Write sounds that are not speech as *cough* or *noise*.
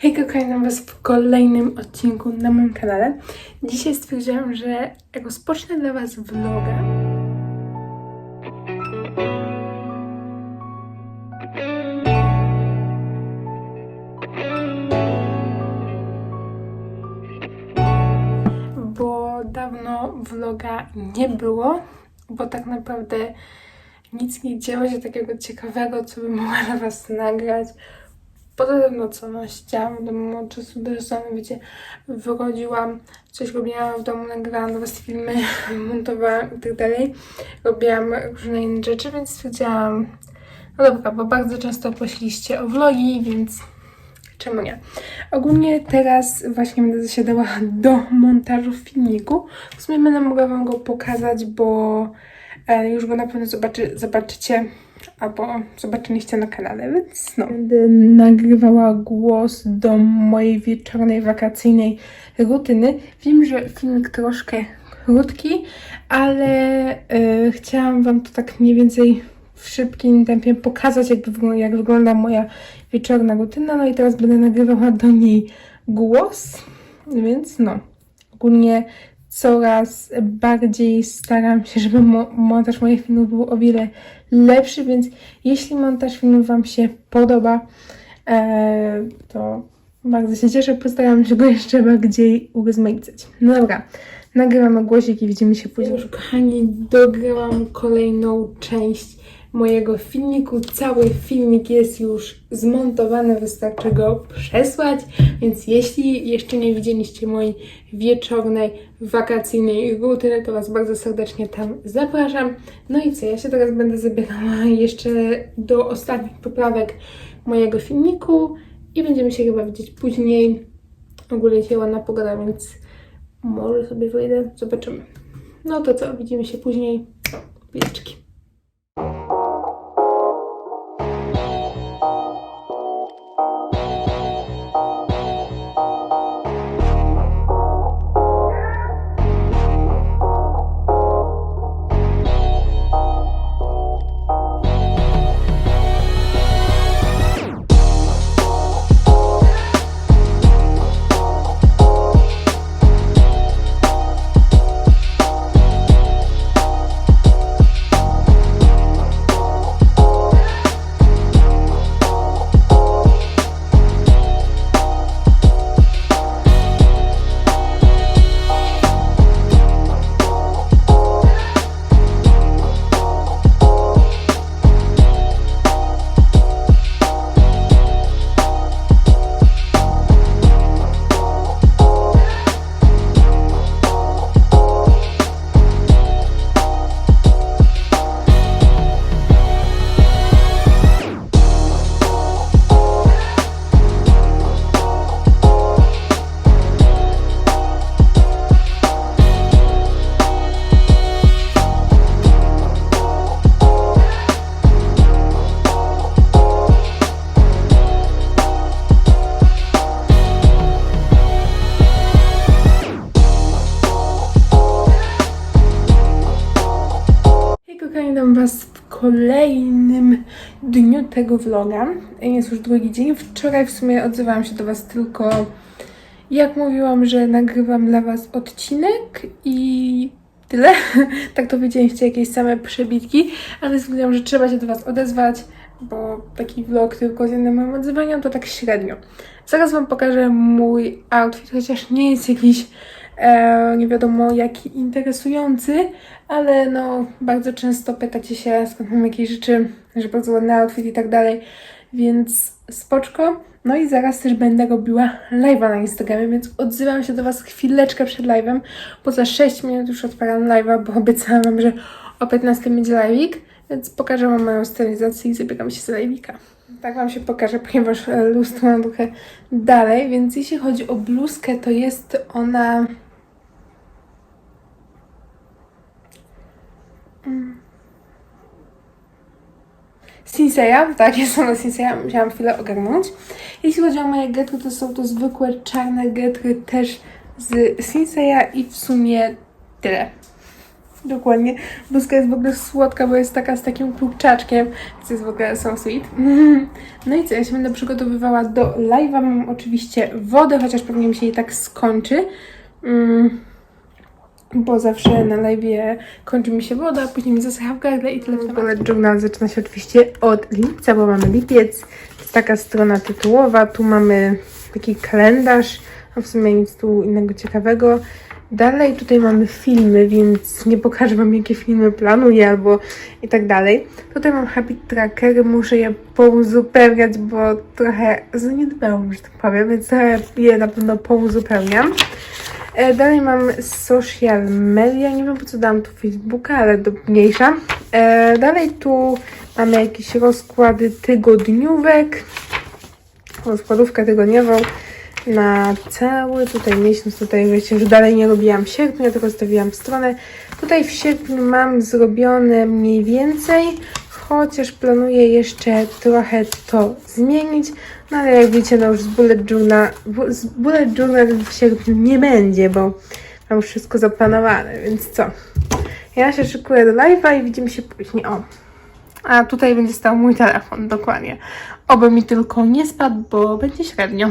Hejka, kochani Was w kolejnym odcinku na moim kanale. Dzisiaj stwierdziłam, że rozpocznę dla Was vloga. Bo dawno vloga nie było, bo tak naprawdę nic nie działo się takiego ciekawego, co bym mogła dla Was nagrać. Poza tym, no co, no siedziałam w domu od czasu do czasu, wiecie, wychodziłam, coś robiłam w domu, nagrałam do filmy, *laughs* montowałam i tak dalej. Robiłam różne inne rzeczy, więc stwierdziłam, no dobra, bo bardzo często prosiliście o vlogi, więc czemu nie? Ogólnie teraz właśnie będę zasiadała do montażu filmiku. W sumie będę mogła wam go pokazać, bo e, już go na pewno zobaczy, zobaczycie albo zobaczyliście na kanale, więc no. Będę nagrywała głos do mojej wieczornej, wakacyjnej rutyny. Wiem, że filmik troszkę krótki, ale e, chciałam Wam to tak mniej więcej w szybkim tempie pokazać, jak, jak wygląda moja wieczorna rutyna. No i teraz będę nagrywała do niej głos, więc no. Ogólnie coraz bardziej staram się, żeby mo- montaż moich filmów był o wiele lepszy, więc jeśli montaż filmów Wam się podoba, e, to bardzo się cieszę. Postaram się go jeszcze bardziej urozmaicać. No dobra, nagrywamy głosik i widzimy się później. Już kochani, dograłam kolejną część mojego filmiku. Cały filmik jest już zmontowany, wystarczy go przesłać, więc jeśli jeszcze nie widzieliście mojej wieczornej, wakacyjnej rutyny, to Was bardzo serdecznie tam zapraszam. No i co, ja się teraz będę zabierała jeszcze do ostatnich poprawek mojego filmiku i będziemy się chyba widzieć później. Ogólnie się ładna pogoda, więc może sobie wyjdę, zobaczymy. No to co, widzimy się później. Wieczki. Witam Was w kolejnym dniu tego vloga. Jest już drugi dzień. Wczoraj w sumie odzywałam się do Was tylko jak mówiłam, że nagrywam dla Was odcinek i tyle. *laughs* tak to widzieliście jakieś same przebitki, ale stwierdziłam, że trzeba się do Was odezwać, bo taki vlog tylko z jednym moim odzywaniem to tak średnio. Zaraz Wam pokażę mój outfit, chociaż nie jest jakiś e, nie wiadomo jaki interesujący, ale no bardzo często pytacie się skąd mam jakieś rzeczy, że bardzo ładny outfit i tak dalej, więc spoczko. No i zaraz też będę robiła live'a na Instagramie, więc odzywam się do Was chwileczkę przed live'em, bo za 6 minut już odpalam live'a, bo obiecałam Wam, że o 15 będzie live'ik, więc pokażę Wam moją stylizację i zabieram się z live'ika. Tak Wam się pokażę, ponieważ e, lustro mam trochę dalej, więc jeśli chodzi o bluzkę, to jest ona... Sinseya, tak, jest ona Sinseya, musiałam chwilę ogarnąć. Jeśli chodzi o moje getry, to są to zwykłe czarne getry też z Sinseya i w sumie tyle. Dokładnie. Bluzka jest w ogóle słodka, bo jest taka z takim kurczaczkiem, więc jest w ogóle so sweet. *laughs* No i co, ja się będę przygotowywała do live'a. Mam oczywiście wodę, chociaż pewnie mi się jej tak skończy. Mm, bo zawsze na live'ie kończy mi się woda, później mi zasycha w gardle i tyle w ogóle journal zaczyna się oczywiście od lipca, bo mamy lipiec. To jest taka strona tytułowa. Tu mamy taki kalendarz, a w sumie nic tu innego ciekawego. Dalej tutaj mamy filmy, więc nie pokażę Wam, jakie filmy planuję albo i tak dalej. Tutaj mam habit tracker, muszę je pouzupełniać, bo trochę zaniedbałam, że tak powiem, więc trochę je na pewno pouzupełniam. E, Dalej mam social media, nie wiem po co dałam tu Facebooka, ale do mniejsza. E, Dalej tu mamy jakieś rozkłady tygodniówek, rozkładówkę tygodniową na cały tutaj miesiąc. Tutaj wiecie, że dalej nie robiłam ja tylko zostawiłam stronę. Tutaj w sierpniu mam zrobione mniej więcej, chociaż planuję jeszcze trochę to zmienić. No ale jak wiecie, no już z bullet journal, z bullet journal w sierpniu nie będzie, bo mam wszystko zaplanowane, więc co? Ja się szykuję do live'a i widzimy się później. O, a tutaj będzie stał mój telefon, dokładnie. Oby mi tylko nie spadł, bo będzie średnio.